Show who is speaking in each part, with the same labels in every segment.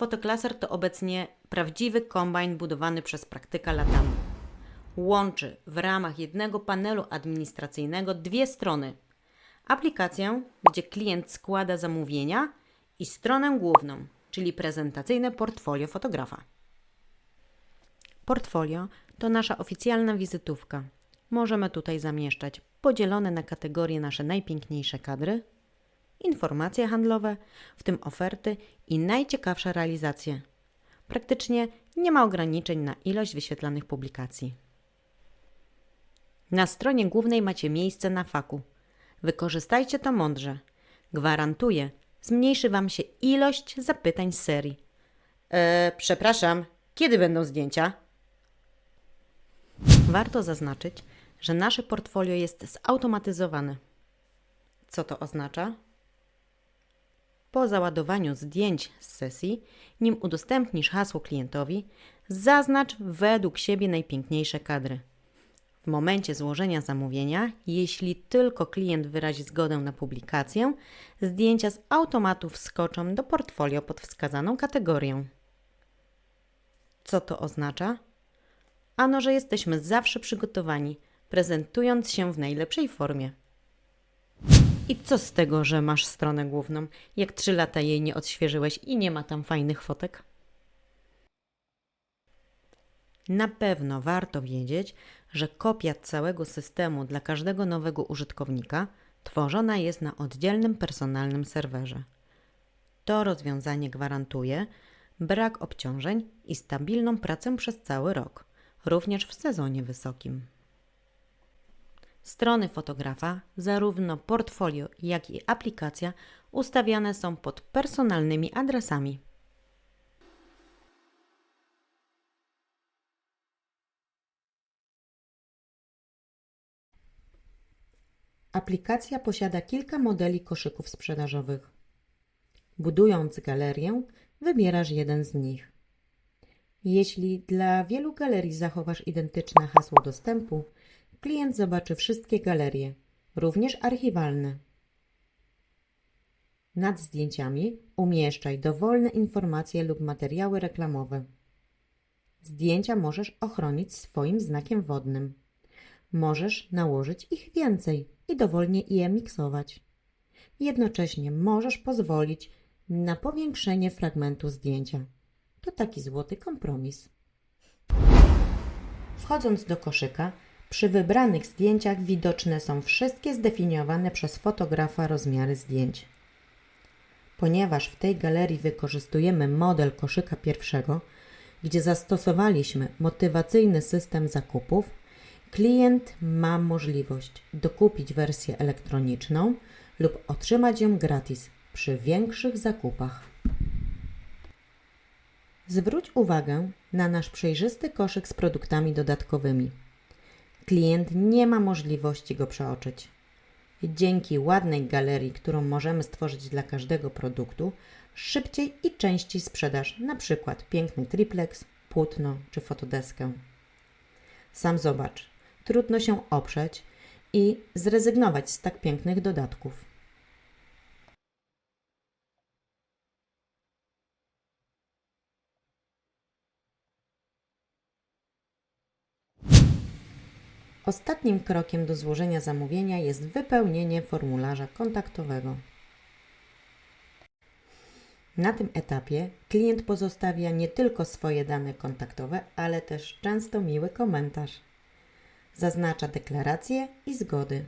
Speaker 1: Fotoklaser to obecnie prawdziwy kombajn budowany przez praktyka latami. Łączy w ramach jednego panelu administracyjnego dwie strony. Aplikację, gdzie klient składa zamówienia i stronę główną, czyli prezentacyjne portfolio fotografa. Portfolio to nasza oficjalna wizytówka. Możemy tutaj zamieszczać podzielone na kategorie nasze najpiękniejsze kadry, informacje handlowe, w tym oferty i najciekawsze realizacje. Praktycznie nie ma ograniczeń na ilość wyświetlanych publikacji. Na stronie głównej macie miejsce na faku. Wykorzystajcie to mądrze. Gwarantuję, zmniejszy Wam się ilość zapytań z serii. E, przepraszam, kiedy będą zdjęcia? Warto zaznaczyć, że nasze portfolio jest zautomatyzowane. Co to oznacza? Po załadowaniu zdjęć z sesji, nim udostępnisz hasło klientowi, zaznacz według siebie najpiękniejsze kadry. W momencie złożenia zamówienia, jeśli tylko klient wyrazi zgodę na publikację, zdjęcia z automatu wskoczą do portfolio pod wskazaną kategorię. Co to oznacza? Ano, że jesteśmy zawsze przygotowani, prezentując się w najlepszej formie. I co z tego, że masz stronę główną, jak trzy lata jej nie odświeżyłeś i nie ma tam fajnych fotek? Na pewno warto wiedzieć, że kopia całego systemu dla każdego nowego użytkownika tworzona jest na oddzielnym personalnym serwerze. To rozwiązanie gwarantuje brak obciążeń i stabilną pracę przez cały rok, również w sezonie wysokim. Strony fotografa, zarówno portfolio, jak i aplikacja, ustawiane są pod personalnymi adresami. Aplikacja posiada kilka modeli koszyków sprzedażowych. Budując galerię, wybierasz jeden z nich. Jeśli dla wielu galerii zachowasz identyczne hasło dostępu, klient zobaczy wszystkie galerie, również archiwalne. Nad zdjęciami umieszczaj dowolne informacje lub materiały reklamowe. Zdjęcia możesz ochronić swoim znakiem wodnym. Możesz nałożyć ich więcej i dowolnie je miksować. Jednocześnie możesz pozwolić na powiększenie fragmentu zdjęcia. To taki złoty kompromis. Wchodząc do koszyka, przy wybranych zdjęciach widoczne są wszystkie zdefiniowane przez fotografa rozmiary zdjęć. Ponieważ w tej galerii wykorzystujemy model koszyka pierwszego, gdzie zastosowaliśmy motywacyjny system zakupów, klient ma możliwość dokupić wersję elektroniczną lub otrzymać ją gratis przy większych zakupach. Zwróć uwagę na nasz przejrzysty koszyk z produktami dodatkowymi. Klient nie ma możliwości go przeoczyć. Dzięki ładnej galerii, którą możemy stworzyć dla każdego produktu, szybciej i częściej sprzedasz przykład piękny triplex, płótno czy fotodeskę. Sam zobacz, trudno się oprzeć i zrezygnować z tak pięknych dodatków. Ostatnim krokiem do złożenia zamówienia jest wypełnienie formularza kontaktowego. Na tym etapie klient pozostawia nie tylko swoje dane kontaktowe, ale też często miły komentarz. Zaznacza deklaracje i zgody.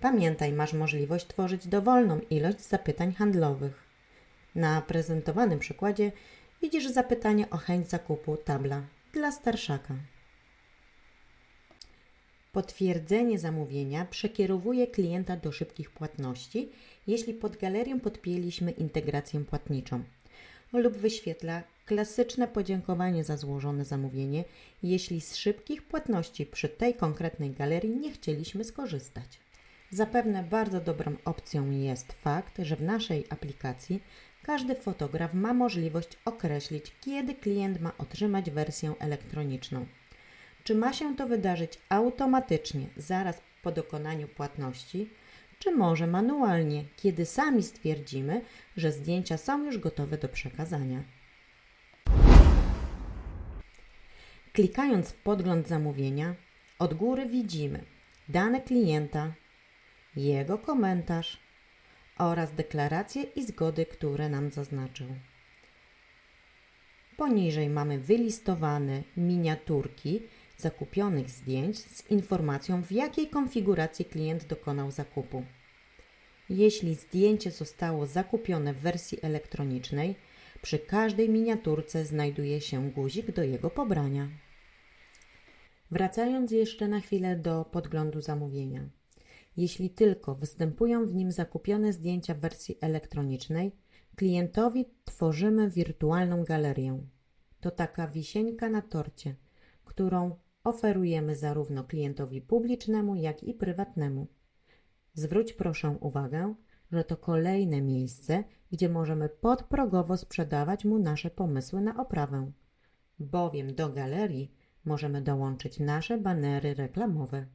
Speaker 1: Pamiętaj, masz możliwość tworzyć dowolną ilość zapytań handlowych. Na prezentowanym przykładzie widzisz zapytanie o chęć zakupu tabla dla starszaka. Potwierdzenie zamówienia przekierowuje klienta do szybkich płatności, jeśli pod galerią podpięliśmy integrację płatniczą, lub wyświetla klasyczne podziękowanie za złożone zamówienie, jeśli z szybkich płatności przy tej konkretnej galerii nie chcieliśmy skorzystać. Zapewne bardzo dobrą opcją jest fakt, że w naszej aplikacji każdy fotograf ma możliwość określić, kiedy klient ma otrzymać wersję elektroniczną. Czy ma się to wydarzyć automatycznie, zaraz po dokonaniu płatności, czy może manualnie, kiedy sami stwierdzimy, że zdjęcia są już gotowe do przekazania? Klikając w podgląd zamówienia, od góry widzimy dane klienta, jego komentarz oraz deklaracje i zgody, które nam zaznaczył. Poniżej mamy wylistowane miniaturki zakupionych zdjęć z informacją, w jakiej konfiguracji klient dokonał zakupu. Jeśli zdjęcie zostało zakupione w wersji elektronicznej, przy każdej miniaturce znajduje się guzik do jego pobrania. Wracając jeszcze na chwilę do podglądu zamówienia. Jeśli tylko występują w nim zakupione zdjęcia w wersji elektronicznej, klientowi tworzymy wirtualną galerię. To taka wisienka na torcie, którą oferujemy zarówno klientowi publicznemu, jak i prywatnemu. Zwróć proszę uwagę, że to kolejne miejsce, gdzie możemy podprogowo sprzedawać mu nasze pomysły na oprawę, bowiem do galerii możemy dołączyć nasze banery reklamowe.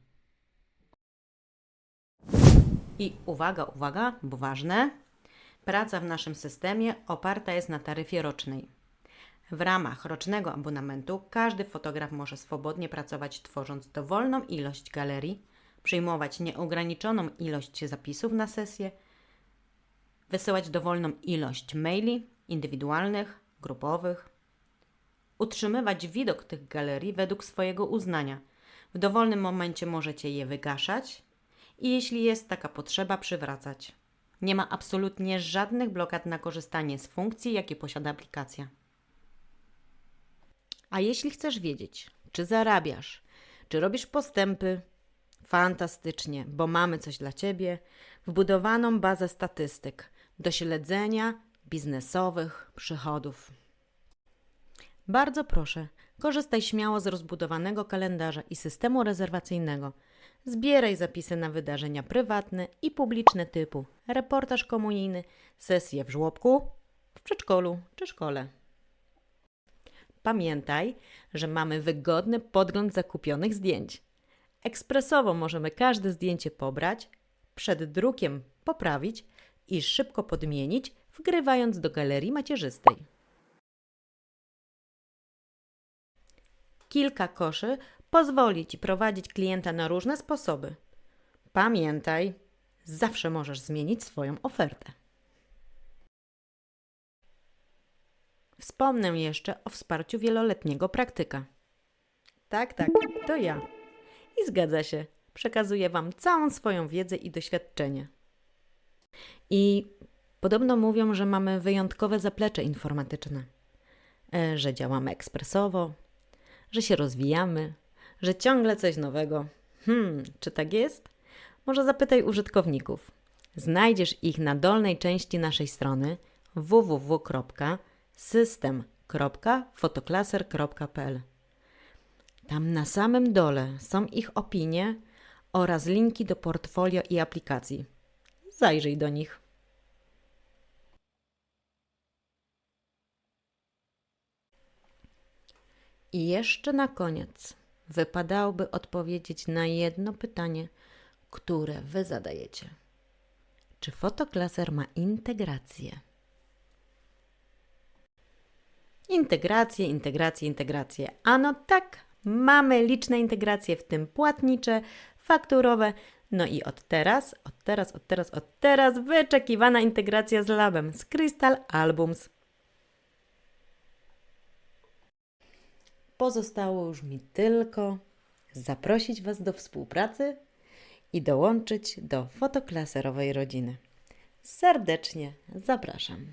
Speaker 1: I uwaga, uwaga, bo ważne. Praca w naszym systemie oparta jest na taryfie rocznej. W ramach rocznego abonamentu każdy fotograf może swobodnie pracować, tworząc dowolną ilość galerii, przyjmować nieograniczoną ilość zapisów na sesję, wysyłać dowolną ilość maili indywidualnych, grupowych, utrzymywać widok tych galerii według swojego uznania. W dowolnym momencie możecie je wygaszać i jeśli jest taka potrzeba, przywracać. Nie ma absolutnie żadnych blokad na korzystanie z funkcji, jakie posiada aplikacja. A jeśli chcesz wiedzieć, czy zarabiasz, czy robisz postępy, fantastycznie, bo mamy coś dla Ciebie wbudowaną bazę statystyk do śledzenia biznesowych przychodów. Bardzo proszę, korzystaj śmiało z rozbudowanego kalendarza i systemu rezerwacyjnego. Zbieraj zapisy na wydarzenia prywatne i publiczne typu reportaż komunijny, sesje w żłobku, w przedszkolu czy szkole. Pamiętaj, że mamy wygodny podgląd zakupionych zdjęć. Ekspresowo możemy każde zdjęcie pobrać, przed drukiem poprawić i szybko podmienić, wgrywając do galerii macierzystej. Kilka koszy pozwoli Ci prowadzić klienta na różne sposoby. Pamiętaj, zawsze możesz zmienić swoją ofertę. Wspomnę jeszcze o wsparciu wieloletniego praktyka. Tak, tak, to ja. I zgadza się, przekazuję Wam całą swoją wiedzę i doświadczenie. I podobno mówią, że mamy wyjątkowe zaplecze informatyczne, e, że działamy ekspresowo, że się rozwijamy, że ciągle coś nowego. Hmm, czy tak jest? Może zapytaj użytkowników. Znajdziesz ich na dolnej części naszej strony www.system.fotoklaser.pl. Tam na samym dole są ich opinie oraz linki do portfolio i aplikacji. Zajrzyj do nich. I jeszcze na koniec wypadałoby odpowiedzieć na jedno pytanie, które Wy zadajecie. Czy fotoklaser ma integrację? Integracje, integracje, integracje. Ano tak, mamy liczne integracje, w tym płatnicze, fakturowe. No i od teraz, od teraz, od teraz, od teraz wyczekiwana integracja z labem, z Crystal Albums. Pozostało już mi tylko zaprosić Was do współpracy i dołączyć do fotoklaserowej rodziny. Serdecznie zapraszam.